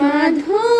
মাধব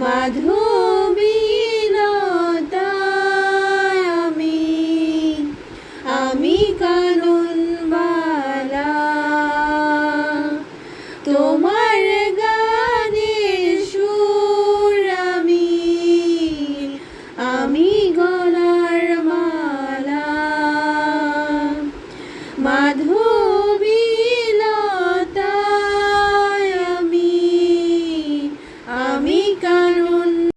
মাধবীনতায় আমি আমি বালা। তোমার আমি গলা